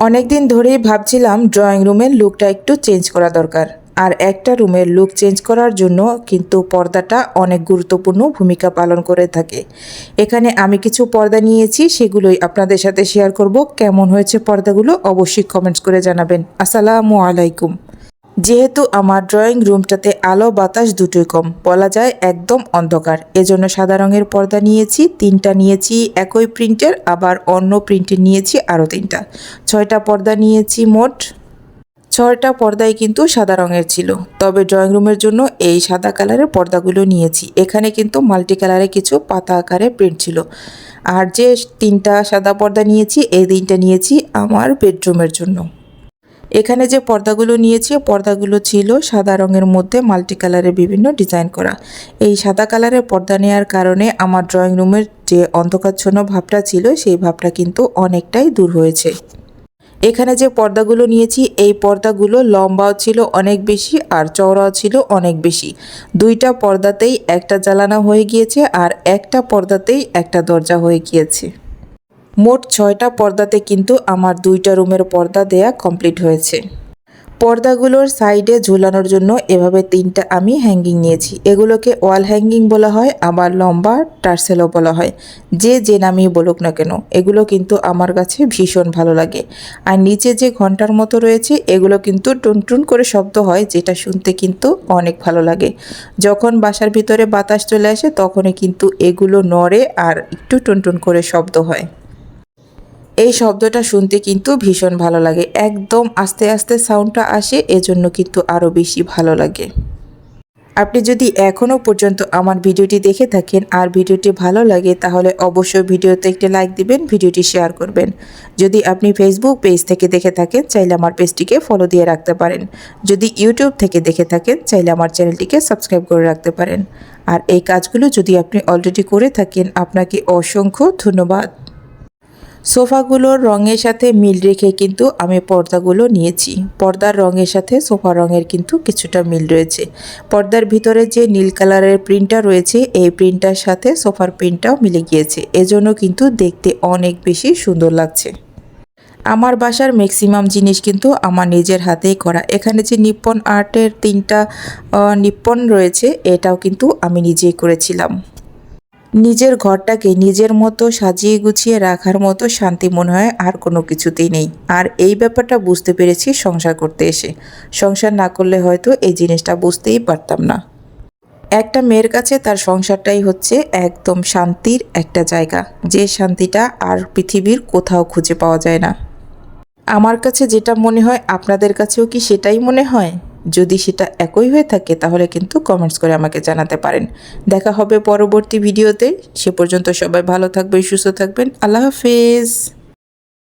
অনেক দিন ধরেই ভাবছিলাম ড্রয়িং রুমের লুকটা একটু চেঞ্জ করা দরকার। আর একটা রুমের লুক চেঞ্জ করার জন্য কিন্তু পর্দাটা অনেক গুরুত্বপূর্ণ ভূমিকা পালন করে থাকে। এখানে আমি কিছু পর্দা নিয়েছি, সেগুলোই আপনাদের সাথে শেয়ার করব। কেমন হয়েছে পর্দাগুলো অবশ্যই কমেন্টস করে জানাবেন। আসসালামু আলাইকুম। যেহেতু আমার ড্রয়িং রুমটাতে আলো, বাতাস দুটোই কম, বলা যায় একদম অন্ধকার। এজন্য সাদা রঙের পর্দা নিয়েছি, তিনটা নিয়েছি একই প্রিন্টের, আবার অন্য প্রিন্টের নিয়েছি আরও তিনটা। ছয়টা পর্দা নিয়েছি মোট। ছয়টা পর্দাই কিন্তু সাদা রঙের ছিল। তবে ড্রয়িং রুমের জন্য এই সাদা কালারের পর্দাগুলো নিয়েছি। এখানে কিন্তু মাল্টি কালারে কিছু পাতা আকারে প্রিন্ট ছিল। আর যে তিনটা সাদা পর্দা নিয়েছি, এই তিনটা নিয়েছি আমার বেডরুমের জন্য। এখানে যে পর্দাগুলো নিয়েছি, পর্দাগুলো ছিল সাদা রঙের মধ্যে, মাল্টি কালারের বিভিন্ন ডিজাইন করা। এই সাদা কালারের পর্দা নেওয়ার কারণে আমার ড্রয়িং রুমের যে অন্ধকারচ্ছন্ন ভাবটা ছিল, সেই ভাবটা কিন্তু অনেকটাই দূর হয়েছে। এখানে যে পর্দাগুলো নিয়েছি, এই পর্দাগুলো লম্বাও ছিল অনেক বেশি আর চওড়াও ছিল অনেক বেশি। দুইটা পর্দাতেই একটা জ্বালানো হয়ে গিয়েছে আর একটা পর্দাতেই একটা দরজা হয়ে গিয়েছে। মোট ছয়টা পর্দাতে কিন্তু আমার দুইটা রুমের পর্দা দেয়া কমপ্লিট হয়েছে। পর্দাগুলোর সাইডে ঝুলানোর জন্য এভাবে তিনটা আমি হ্যাঙ্গিং নিয়েছি। এগুলোকে ওয়াল হ্যাঙ্গিং বলা হয়, আবার লম্বা টার্সেলও বলা হয়। যে যে নামই বলুক না কেন, এগুলো কিন্তু আমার কাছে ভীষণ ভালো লাগে। আর নিচে যে ঘণ্টার মতো রয়েছে, এগুলো কিন্তু টুনটুন করে শব্দ হয়, যেটা শুনতে কিন্তু অনেক ভালো লাগে। যখন বাসার ভিতরে বাতাস চলে আসে, তখনই কিন্তু এগুলো নড়ে আর একটু টুনটুন করে শব্দ হয়। এই শব্দটা শুনতে কিন্তু ভীষণ ভালো লাগে। একদম আস্তে আস্তে সাউন্ডটা আসে, এজন্য কিন্তু আরও বেশি ভালো লাগে। আপনি যদি এখনও পর্যন্ত আমার ভিডিওটি দেখে থাকেন আর ভিডিওটি ভালো লাগে, তাহলে অবশ্যই ভিডিওতে একটি লাইক দিবেন, ভিডিওটি শেয়ার করবেন। যদি আপনি ফেসবুক পেজ থেকে দেখে থাকেন, চাইলে আমার পেজটিকে ফলো দিয়ে রাখতে পারেন। যদি ইউটিউব থেকে দেখে থাকেন, চাইলে আমার চ্যানেলটিকে সাবস্ক্রাইব করে রাখতে পারেন। আর এই কাজগুলো যদি আপনি অলরেডি করে থাকেন, আপনাকে অসংখ্য ধন্যবাদ। সোফাগুলোর রঙের সাথে মিল রেখে কিন্তু আমি পর্দাগুলো নিয়েছি। পর্দার রঙের সাথে সোফা রঙের কিন্তু কিছুটা মিল রয়েছে। পর্দার ভিতরে যে নীল কালারের প্রিন্টটা রয়েছে, এই প্রিন্টটার সাথে সোফার প্রিন্টটাও মিলে গিয়েছে। এজন্য কিন্তু দেখতে অনেক বেশি সুন্দর লাগছে। আমার বাসার ম্যাক্সিমাম জিনিস কিন্তু আমার নিজের হাতেই করা। এখানে যে নিপ্পন আর্টের তিনটা নিপ্পন রয়েছে, এটাও কিন্তু আমি নিজেই করেছিলাম। নিজের ঘরটাকে নিজের মতো সাজিয়ে গুছিয়ে রাখার মতো শান্তি মনে হয় আর কোনো কিছুতেই নেই। আর এই ব্যাপারটা বুঝতে পেরেছি সংসার করতে এসে। সংসার না করলে হয়তো এই জিনিসটা বুঝতেই পারতাম না। একটা মেয়ের কাছে তার সংসারটাই হচ্ছে একদম শান্তির একটা জায়গা। যে শান্তিটা আর পৃথিবীর কোথাও খুঁজে পাওয়া যায় না। আমার কাছে যেটা মনে হয়, আপনাদের কাছেও কি সেটাই মনে হয়? যদি সেটা একই হয়ে থাকে, তাহলে কিন্তু কমেন্টস করে আমাকে জানাতে পারেন। দেখা হবে পরবর্তী ভিডিওতে সে পর্যন্ত সবাই ভালো থাকবেন, সুস্থ থাকবেন। আল্লাহ হাফেজ।